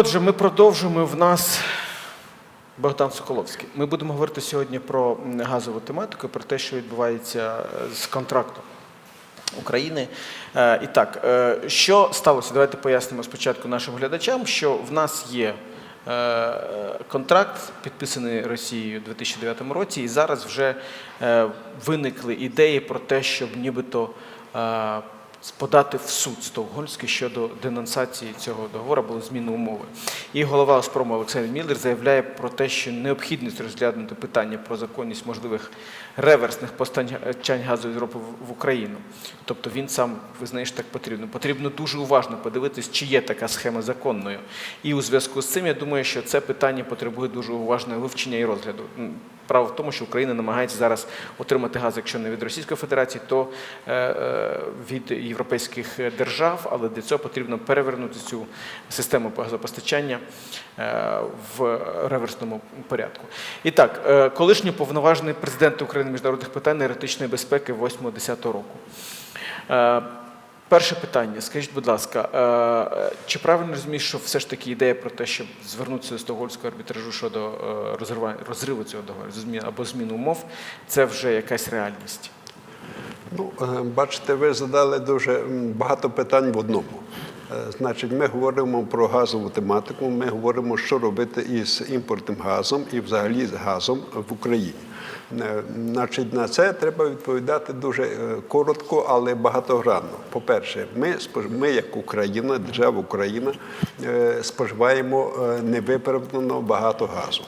Отже, ми продовжуємо в нас Богдан Соколовський. Ми будемо говорити сьогодні про газову тематику, про те, що відбувається е, з контрактом України. Е, І так, е, що сталося? Давайте пояснимо спочатку нашим глядачам, що в нас є контракт, підписаний Росією у 2009 році, і зараз вже виникли ідеї про те, щоб нібито подати в суд Стокгольмський щодо денонсації цього договору або зміни умови. І голова Оспрому Олександр Міллер заявляє про те, що необхідність розглянути питання про законність можливих реверсних постачань газу Європи в Україну. Тобто він сам визнає, що так потрібно. Потрібно дуже уважно подивитись, чи є така схема законною. І у зв'язку з цим я думаю, що це питання потребує дуже уважного вивчення і розгляду. М, Справа в тому, що Україна намагається зараз отримати газ, якщо не від Російської Федерації, то е, е, від європейських держав, але для цього потрібно перевернути цю систему газопостачання е, в реверсному порядку. І так, колишній повноважений президент України міжнародних питань енергетичної безпеки 8-10 року. Перше питання. Скажіть, будь ласка, е, чи правильно розумієш, що все ж таки ідея про те, щоб звернутися до Стокгольмського арбітражу щодо е, розриву цього договору або зміни умов, це вже якась реальність? Ну, е, бачите, ви задали дуже багато питань в одному. Значить, ми говоримо про газову тематику, ми говоримо, що робити із імпортним газом і взагалі з газом в Україні. Е, Значить, на це треба відповідати дуже е, коротко, але багатогранно. По-перше, ми, ми як Україна, держава Україна, е, споживаємо невиправдано багато газу.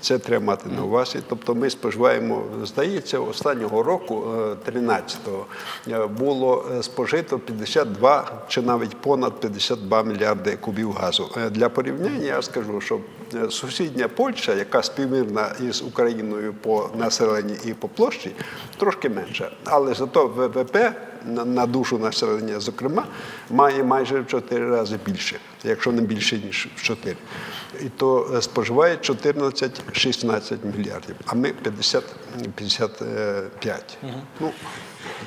Це треба мати на увазі. Тобто ми споживаємо, здається, останнього року, е, 13-го, е, було е, спожито 52 чи навіть понад 52 мільярди кубів газу. Е, Для порівняння я скажу, що е, сусідня Польща, яка співмірна із Україною по населенню і по площі, трошки менша. Але зато ВВП на- душу населення, зокрема, має майже в 4 рази більше, якщо не більше, ніж в 4. І то е, споживає 14-16 мільярдів, а ми 50, 55. Ну,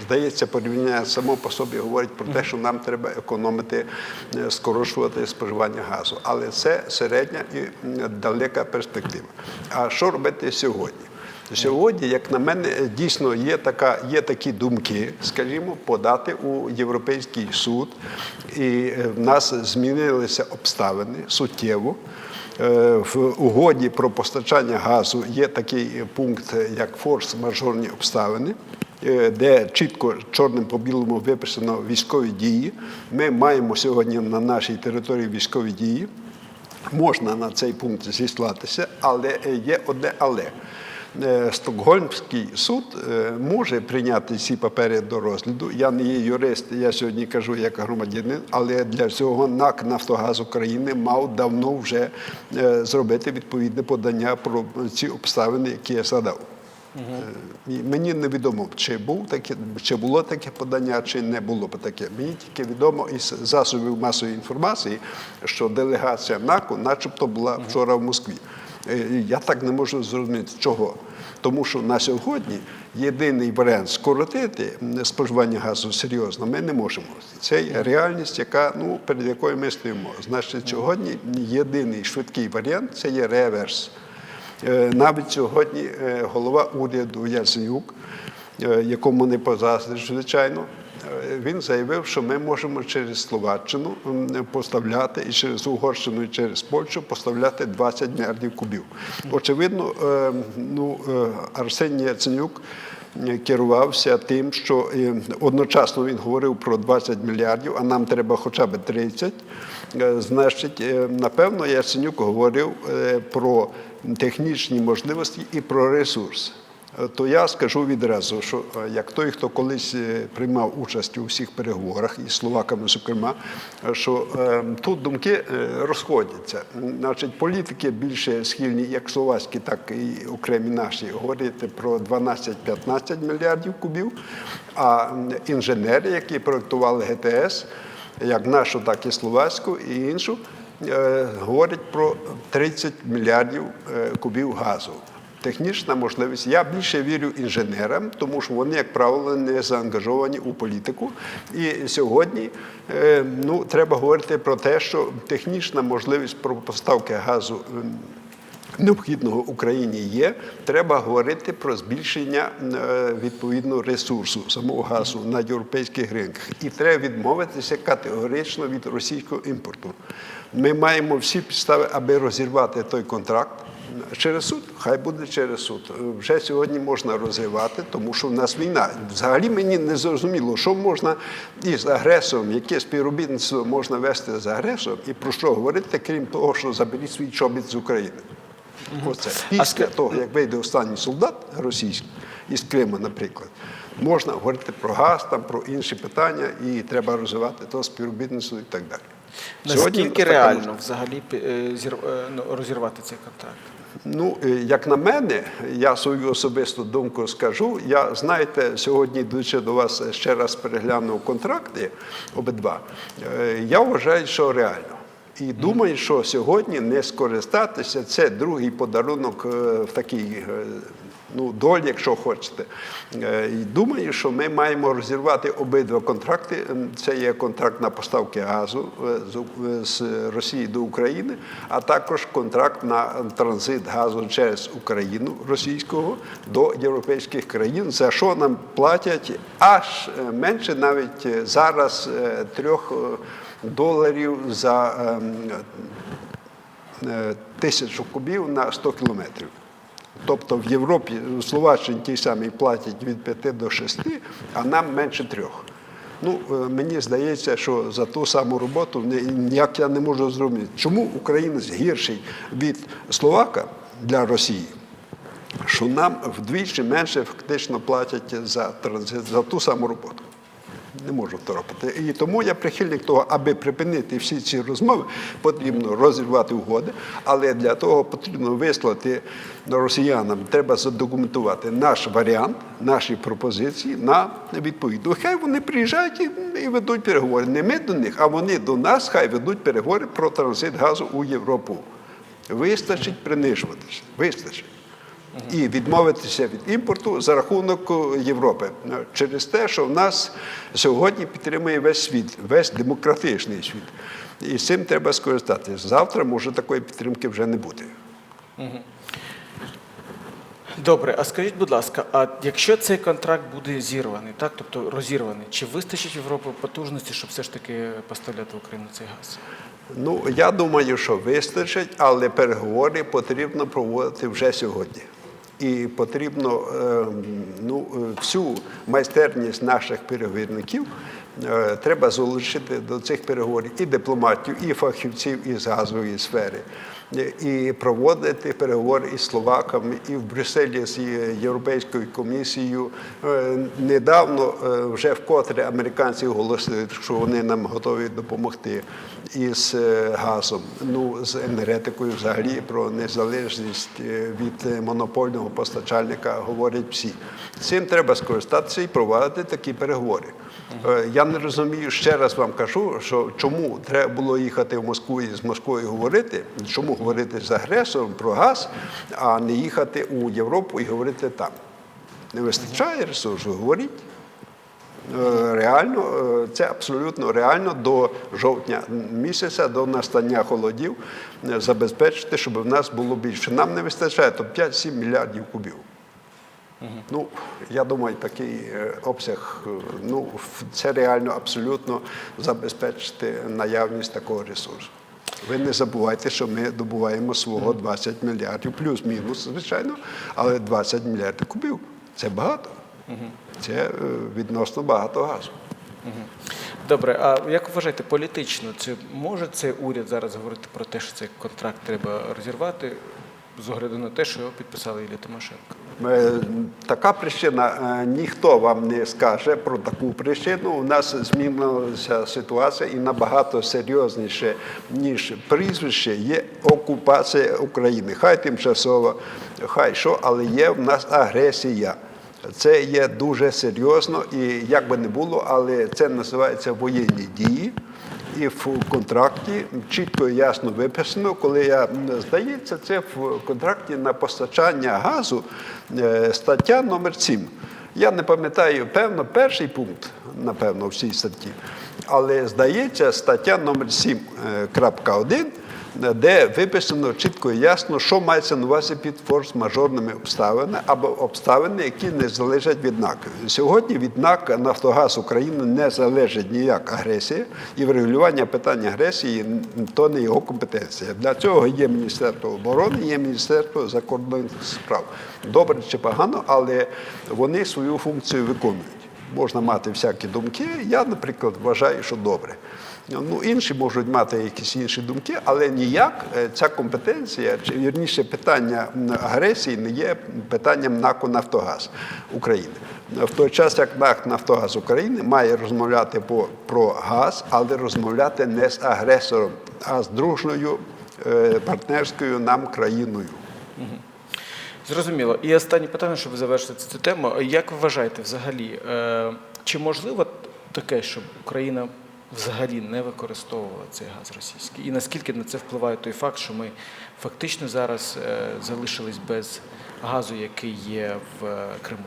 здається, порівняння само по собі говорить про те, що нам треба економити, е, скорочувати споживання газу. Але це середня і далека перспектива. А що робити сьогодні? Сьогодні, як на мене, дійсно є така, є такі думки, скажімо, подати у Європейський суд, і е, в нас змінилися обставини суттєво. Е, В угоді про постачання газу є такий пункт, як форс-мажорні обставини, е, де чітко чорним по білому виписано військові дії. Ми маємо сьогодні на нашій території військові дії. Можна на цей пункт зіслатися, але є одне але. Е, Стокгольмський суд е, може прийняти ці папери до розгляду. Я не є юрист, я сьогодні кажу як громадянин, але для цього НАК Нафтогаз України мав давно вже е, зробити відповідне подання про ці обставини, які я задав. І Мені невідомо, чи був таке, чи було таке подання, чи не було б таке. Мені тільки відомо із засобів масової інформації, що делегація НАКу, начебто, була вчора в Москві. Е, Я так не можу зрозуміти, чого. Тому що на сьогодні єдиний варіант скоротити споживання газу серйозно ми не можемо. Це реальність, яка ну перед якою ми стоїмо. Значить, сьогодні єдиний швидкий варіант це є реверс. Е, Навіть сьогодні е, голова уряду Яценюк, якому не позаздриш, звичайно, він заявив, що ми можемо через Словаччину поставляти і через Угорщину, і через Польщу поставляти 20 мільярдів кубів. Очевидно, е, ну, е, Арсеній Яценюк е, керувався тим, що е, одночасно він говорив про 20 мільярдів, а нам треба хоча б 30. Е, Значить, е, напевно, Яценюк говорив е, про технічні можливості і про ресурс. Е, То я скажу відразу, що е, як той, хто колись е, приймав участь у всіх переговорах із словаками, зокрема, що тут думки розходяться. Значить, політики більше схильні, як словацькі, так і окремі наші, говорити про 12-15 мільярдів кубів, а інженери, які проектували ГТС, як нашу, так і словацьку, і іншу, говорять про 30 мільярдів кубів газу. Технічна можливість. Я більше вірю інженерам, тому що вони, як правило, не заангажовані у політику. І сьогодні е, ну, треба говорити про те, що технічна можливість про поставки газу ем, необхідного Україні є. Треба говорити про збільшення е, відповідно ресурсу самого газу на європейських ринках. І треба відмовитися категорично від російського імпорту. Ми маємо всі підстави, аби розірвати той контракт. Через суд, хай буде через суд. Вже сьогодні можна розривати, тому що в нас війна. Взагалі мені не зрозуміло, що можна із агресором, яке співробітництво можна вести з агресором, і про що говорити, крім того, що заберіть свій чобіт з України. Оце. Після того, як вийде останній солдат російський із Криму, наприклад, можна говорити про газ, там, про інші питання, і треба розвивати то співробітництво і так далі. Наскільки така реально взагалі е, е, ну, розірвати цей контракт? Ну, е, як на мене, я свою особисту думку скажу. Я, знаєте, сьогодні, йдучи до вас, ще раз переглянув контракти обидва. Е, Я вважаю, що реально. І думаю, що сьогодні не скористатися це другий подарунок е, в такій е, ну, долі, якщо хочете. Е, І думаю, що ми маємо розірвати обидва контракти. Ем, Це є контракт на поставки газу е, е, з Росії до України, а також контракт на транзит газу через Україну російського до європейських країн, за що нам платять аж менше навіть зараз трьох доларів за ем, тисячу кубів на 100 кілометрів. Тобто в Європі, у Словаччині ті самі платять від 5 до 6, а нам менше трьох. Ну, е, мені здається, що за ту саму роботу ніяк я не можу зрозуміти, чому українець гірший від словака для Росії, що нам вдвічі менше фактично платять за транзит за ту саму роботу. Не можу второпати. І тому я прихильник того, аби припинити всі ці розмови, потрібно розірвати угоди, але для того потрібно вислати росіянам, треба задокументувати наш варіант, наші пропозиції на відповідну. Хай вони приїжджають і ведуть переговори. Не ми до них, а вони до нас, хай ведуть переговори про транзит газу у Європу. Вистачить принижуватися. Вистачить і відмовитися від імпорту за рахунок е, Європи через те, що в нас сьогодні підтримує весь світ, весь демократичний світ. І з цим треба скористатися. Завтра може такої підтримки вже не бути. Добре, а скажіть, будь ласка, а якщо цей контракт буде зірваний, так, тобто розірваний, чи вистачить Європи потужності, щоб все ж таки поставляти в Україну цей газ? Ну, я думаю, що вистачить, але переговори потрібно проводити вже сьогодні. І потрібно е, ну, е, всю майстерність наших переговірників е, треба залучити до цих переговорів і дипломатів, і фахівців із газової сфери, і проводити переговори із словаками, і в Брюсселі з Європейською комісією. Е, Недавно е, вже вкотре американці оголосили, що вони нам готові допомогти із е, газом, ну з енергетикою, взагалі про незалежність від монопольного постачальника говорять всі. Цим треба скористатися і провадити такі переговори. Е, Я не розумію, ще раз вам кажу, що чому треба було їхати в Москву і з Москвою говорити, чому говорити з агресором про газ, а не їхати у Європу і говорити там. Не вистачає ресурсу, говоріть. Е, Реально, е, це абсолютно реально до жовтня місяця, до настання холодів, забезпечити, щоб в нас було більше. Нам не вистачає то 5-7 мільярдів кубів. Ну, я думаю, такий е, обсяг, е, ну, це реально абсолютно забезпечити наявність такого ресурсу. Ви не забувайте, що ми добуваємо свого 20 мільярдів, плюс-мінус, звичайно, але 20 мільярдів кубів це багато. Це е, відносно багато газу. Добре, а як вважаєте, політично, чи може цей уряд зараз говорити про те, що цей контракт треба розірвати з огляду на те, що його підписала Ілля Тимошенко? Е, Така причина е, ніхто вам не скаже про таку причину. У нас змінилася ситуація і набагато серйозніше, ніж прізвище, є окупація України. Хай тимчасова, хай що, але є в нас агресія. Це є дуже серйозно і як би не було, але це називається воєнні дії. І в контракті чітко і ясно виписано, коли я здається, це в контракті на постачання газу е, стаття номер 7. Я не пам'ятаю, певно, перший пункт, напевно, в цій статті. Але здається, стаття номер 7, е, крапка 1, де виписано чітко і ясно, що мається на увазі під форс-мажорними обставинами або обставини, які не залежать від НАК. Сьогодні від НАК Нафтогаз України не залежить ніяк агресія, і врегулювання питання агресії то не його компетенція. Для цього є Міністерство оборони, є Міністерство закордонних справ. Добре чи погано, але вони свою функцію виконують. Можна мати всякі думки. Я, наприклад, вважаю, що добре. Ну, інші можуть мати якісь інші думки, але ніяк е, ця компетенція, чи вірніше питання агресії не є питанням НАКу Нафтогаз України. В той час, як НАК Нафтогаз України має розмовляти про газ, але розмовляти не з агресором, а з дружною е, партнерською нам країною. Зрозуміло. І останнє питання, щоб завершити цю тему. Як ви вважаєте взагалі, е, чи можливо таке, щоб Україна взагалі не використовувала цей газ російський? І наскільки на це впливає той факт, що ми фактично зараз е, залишились без газу, який є в е, Криму?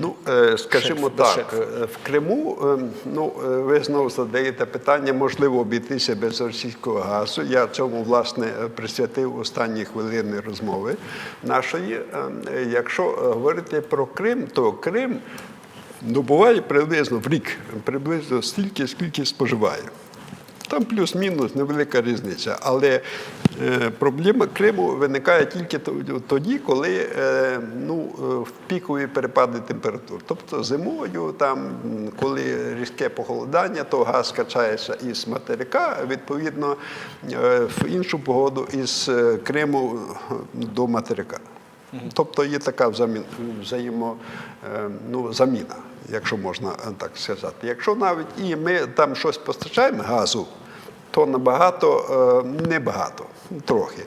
Ну, е, скажімо так, е, в Криму, е, ну, ви знову задаєте питання, можливо обійтися без російського газу. Я цьому, власне, присвятив останні хвилини розмови нашої. Якщо говорити про Крим, то Крим добуває приблизно в рік, приблизно стільки, скільки споживає. Там плюс-мінус невелика різниця. Але е, проблема Криму виникає тільки тоді, коли е, ну, е, в пікові перепади температур. Тобто зимою, там, коли різке похолодання, то газ качається із материка, відповідно, в іншу погоду із Криму до материка. Тобто є така взамін, взаємо, ну, заміна, якщо можна е, так сказати. Якщо навіть і ми там щось постачаємо газу, то набагато е, небагато, трохи.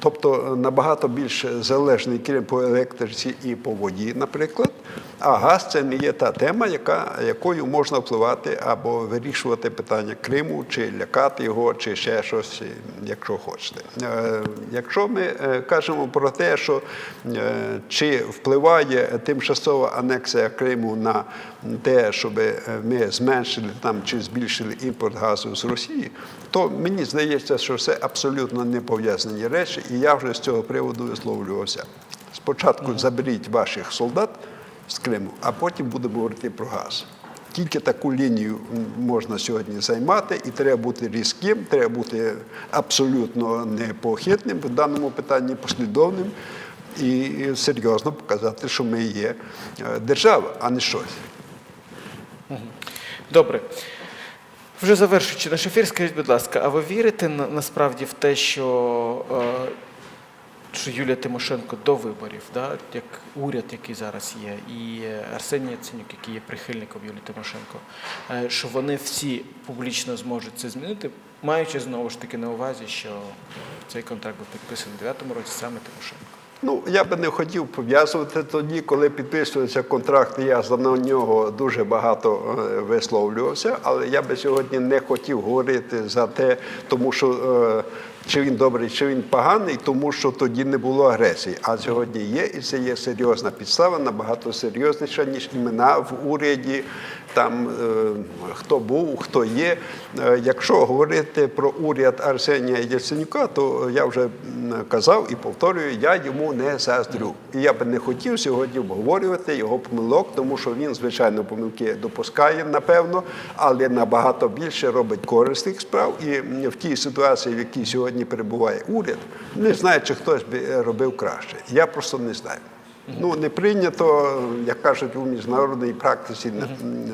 Тобто е, набагато більш залежний крім по електриці і по воді, наприклад. А газ це не є та тема, яка, якою можна впливати або вирішувати питання Криму, чи лякати його, чи ще щось, якщо хочете. Е, Якщо ми е, кажемо про те, що е, чи впливає тимчасова анексія Криму на те, щоб ми зменшили там чи збільшили імпорт газу з Росії, то мені здається, що це абсолютно не пов'язані речі, і я вже з цього приводу висловлювався. Спочатку заберіть ваших солдат з Криму, а потім будемо говорити про газ. Тільки таку лінію можна сьогодні займати, і треба бути різким, треба бути абсолютно непохитним в даному питанні, послідовним і серйозно показати, що ми є е, держава, а не щось. Добре. Вже завершуючи наш ефір, скажіть, будь ласка, а ви вірите насправді в те, що, е, що Юлія Тимошенко до виборів, да, як уряд, який зараз є, і е, Арсеній Яценюк, який є прихильником Юлії Тимошенко, е, що вони всі публічно зможуть це змінити, маючи знову ж таки на увазі, що цей контракт був підписаний у 2009 році саме Тимошенко? Ну, я би не хотів пов'язувати тоді, коли підписується контракт, я за нього дуже багато е, висловлювався, але я би сьогодні не хотів говорити за те, тому що чи він добрий, чи він поганий, тому що тоді не було агресії. А сьогодні є, і це є серйозна підстава, набагато серйозніша, ніж імена в уряді, там е, хто був, хто є. Е, Якщо говорити про уряд Арсенія Яценюка, то я вже казав і повторюю, я йому не заздрю. І я би не хотів сьогодні обговорювати його помилок, тому що він, звичайно, помилки допускає, напевно, але набагато більше робить корисних справ. І в тій ситуації, в якій сьогодні перебуває уряд, не знаю, чи хтось би робив краще. Я просто не знаю. Ну, не прийнято, як кажуть у міжнародній практиці,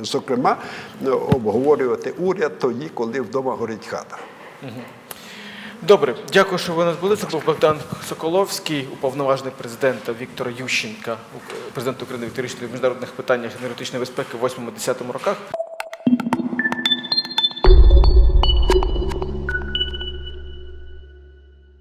зокрема, обговорювати уряд тоді, коли вдома горить хата. Добре, дякую, що ви нас були. Це був Богдан Соколовський, уповноважений президента Віктора Ющенка, президент України Ющенка в міжнародних питаннях енергетичної безпеки в 8-10 роках.